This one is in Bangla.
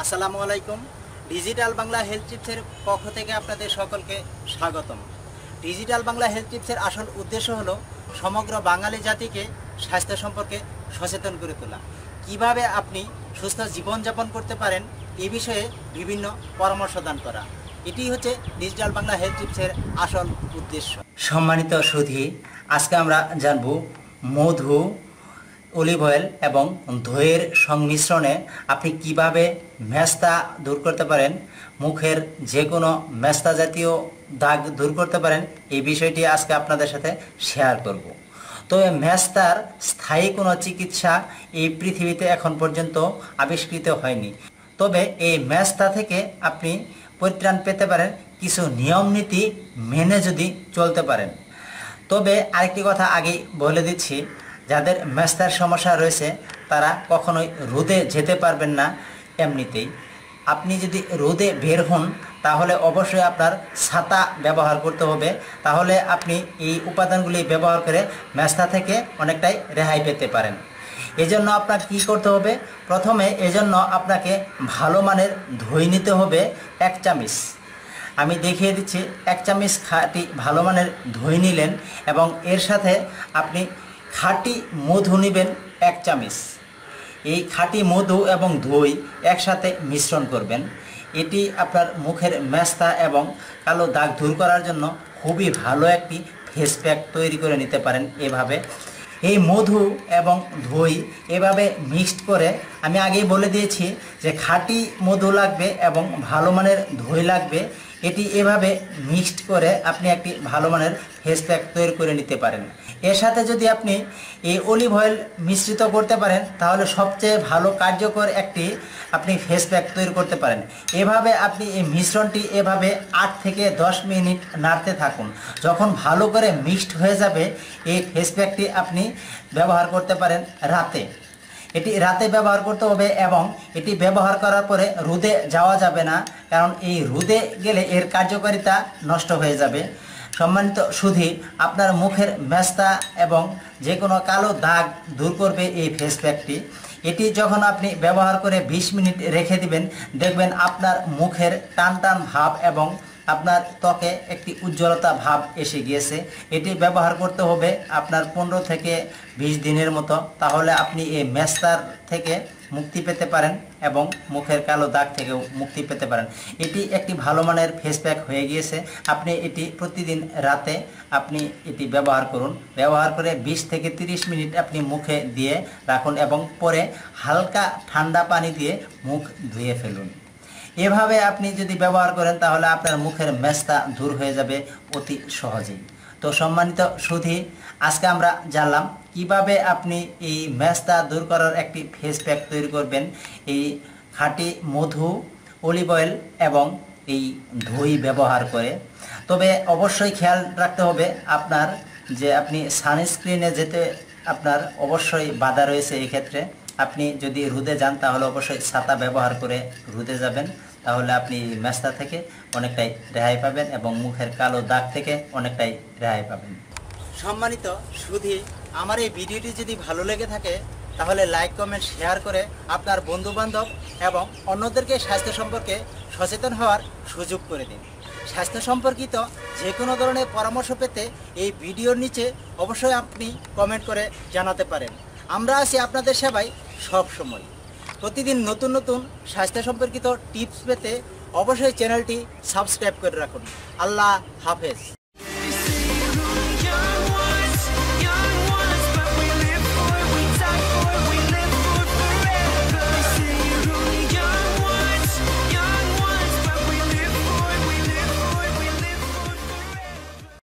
আসসালামু আলাইকুম। ডিজিটাল বাংলা হেলথ টিপসের পক্ষ থেকে আপনাদের সকলকে স্বাগতম। ডিজিটাল বাংলা হেলথ টিপসের আসল উদ্দেশ্য হলো সমগ্র বাঙালি জাতিকে স্বাস্থ্য সম্পর্কে সচেতন করে তোলা। কীভাবে আপনি সুস্থ জীবনযাপন করতে পারেন, এ বিষয়ে বিভিন্ন পরামর্শ দান করা। এটি হচ্ছে ডিজিটাল বাংলা হেলথ টিপসের আসল উদ্দেশ্য। সম্মানিত সুধী, আজকে আমরা জানব মধু অলিভ অয়েল এবং দইয়ের সংমিশ্রণে আপনি কীভাবে মেস্তা দূর করতে পারেন, মুখের যে কোনো মেস্তা জাতীয় দাগ দূর করতে পারেন, এই বিষয়টি আজকে আপনাদের সাথে শেয়ার করব। তবে মেস্তার স্থায়ী কোনো চিকিৎসা এই পৃথিবীতে এখন পর্যন্ত আবিষ্কৃত হয়নি। তবে এই মেস্তা থেকে আপনি পরিত্রাণ পেতে পারেন, কিছু নিয়ম নীতি মেনে যদি চলতে পারেন। তবে আরেকটি কথা আগেই বলে দিচ্ছি যাদের মেস্তার সমস্যা রয়েছে, তারা কখনোই রোদে যেতে পারবেন না এমনিতেই। আপনি যদি রোদে বের হন, তাহলে অবশ্যই আপনার ছাতা ব্যবহার করতে হবে। তাহলে আপনি এই উপাদানগুলি ব্যবহার করে মেস্তা থেকে অনেকটাই রেহাই পেতে পারেন। এজন্য আপনার কি করতে হবে? প্রথমে এজন্য আপনাকে ভালো মানের ধুই নিতে হবে এক চামিচ। আমি দেখিয়ে দিচ্ছি, এক চামচ খাটি ভালো মানের ধুই নিলেন এবং এর সাথে আপনি খাঁটি মধু নেবেন এক চামচ। এই খাঁটি মধু এবং দই একসাথে মিশ্রণ করবেন। এটি আপনার মুখের মেস্তা এবং কালো দাগ দূর করার জন্য খুবই ভালো একটি ফেস প্যাক তৈরি করে নিতে পারেন। এভাবে এই মধু এবং দই এভাবে মিক্সড করে আমি আগেই বলে দিয়েছি যে খাঁটি মধু লাগবে এবং ভালো মানের দই লাগবে। এটি এভাবে মিক্সড করে আপনি একটি ভালো মানের ফেস প্যাক তৈরি করে নিতে পারেন। এর সাথে যদি আপনি এই অলিভ অয়েল মিশ্রিত করতে পারেন, তাহলে সবচেয়ে ভালো কার্যকর একটি আপনি ফেস প্যাক তৈরি করতে পারেন। এভাবে আপনি এই মিশ্রণটি এভাবে আট থেকে দশ মিনিট নাড়তে থাকুন। যখন ভালো করে মিক্সড হয়ে যাবে, এই ফেস প্যাকটি আপনি ব্যবহার করতে পারেন রাতে। এটি রাতে ব্যবহার করতে হবে এবং এটি ব্যবহার করার পরে রোদে যাওয়া যাবে না, কারণ এই রোদে গেলে এর কার্যকারিতা নষ্ট হয়ে যাবে। সম্মানিত সুধী, আপনার মুখের মেস্তা এবং যে কোনো কালো দাগ দূর করবে এই ফেস প্যাকটি এটি যখন আপনি ব্যবহার করে 20 মিনিট রেখে দিবেন, দেখবেন আপনার মুখের টান টান ভাব এবং আপনার ত্বকে একটি উজ্জ্বলতা ভাব এসে গিয়েছে। এটি ব্যবহার করতে হবে আপনার পনেরো থেকে বিশ দিনের মতো। তাহলে আপনি এই মেস্তার থেকে মুক্তি পেতে পারেন এবং মুখের কালো দাগ থেকেও মুক্তি পেতে পারেন। এটি একটি ভালো মানের ফেস প্যাক হয়ে গিয়েছে। আপনি এটি প্রতিদিন রাতে আপনি এটি ব্যবহার করুন। ব্যবহার করে 20 থেকে 30 মিনিট আপনি মুখে দিয়ে রাখুন এবং পরে হালকা ঠান্ডা পানি দিয়ে মুখ ধুয়ে ফেলুন। এভাবে আপনি যদি ব্যবহার করেন, তাহলে আপনার মুখের মেস্তা দূর হয়ে যাবে অতি সহজেই। তো সম্মানিত সুধী, আজকে আমরা জানলাম কীভাবে আপনি এই মেস্তা দূর করার একটি ফেস প্যাক তৈরি করবেন। এই খাঁটি মধু অলিভ অয়েল এবং এই দই ব্যবহার করে। তবে অবশ্যই খেয়াল রাখতে হবে আপনার যে আপনি সানস্ক্রিনে যেতে আপনার অবশ্যই বাধা রয়েছে এই ক্ষেত্রে আপনি যদি রোদে যান, তাহলে অবশ্যই ছাতা ব্যবহার করে রোদে যাবেন। তাহলে আপনি মেস্তা থেকে অনেকটাই রেহাই পাবেন এবং মুখের কালো দাগ থেকে অনেকটাই রেহাই পাবেন। সম্মানিত সুধী, আমার এই ভিডিওটি যদি ভালো লেগে থাকে, তাহলে লাইক, কমেন্ট, শেয়ার করে আপনার বন্ধু বান্ধব এবং অন্যদেরকে স্বাস্থ্য সম্পর্কে সচেতন হওয়ার সুযোগ করে দিন। স্বাস্থ্য সম্পর্কিত যে কোনো ধরনের পরামর্শ পেতে এই ভিডিওর নিচে অবশ্যই আপনি কমেন্ট করে জানাতে পারেন। আমরা আছি আপনাদের সেবায় সব সময়। প্রতিদিন নতুন নতুন স্বাস্থ্য সম্পর্কিত টিপস পেতে অবশ্যই চ্যানেলটি সাবস্ক্রাইব করে রাখুন। আল্লাহ হাফেজ।